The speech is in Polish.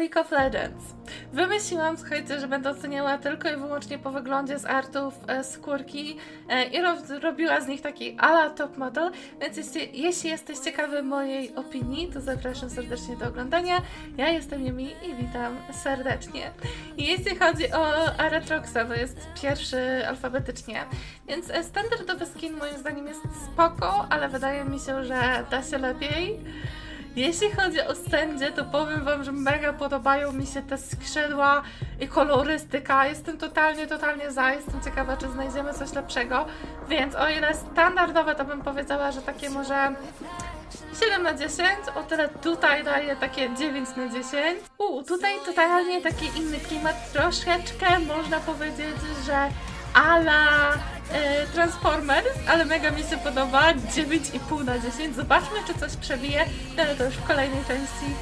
League of Legends. Wymyśliłam, słuchajcie, że będę oceniała tylko i wyłącznie po wyglądzie z artów e, skórki e, i rob- robiła z nich taki ala top model, więc jeśli, jeśli jesteś ciekawy mojej opinii, to zapraszam serdecznie do oglądania. Ja jestem Yumi i witam serdecznie. Jeśli chodzi o Aretroxa, to jest pierwszy alfabetycznie, więc e, standardowy skin moim zdaniem jest spoko, ale wydaje mi się, że da się lepiej. Jeśli chodzi o sędzie, to powiem wam, że mega podobają mi się te skrzydła i kolorystyka. Jestem totalnie, totalnie za. Jestem ciekawa, czy znajdziemy coś lepszego. Więc o ile standardowe, to bym powiedziała, że takie może 7 na 10, o tyle tutaj daję takie 9 na 10. U, tutaj totalnie taki inny klimat, troszeczkę można powiedzieć, że ala e, Transformers, ale mega mi się podoba, 9,5 na 10. Zobaczmy, czy coś przebije, ale to już w kolejnej części.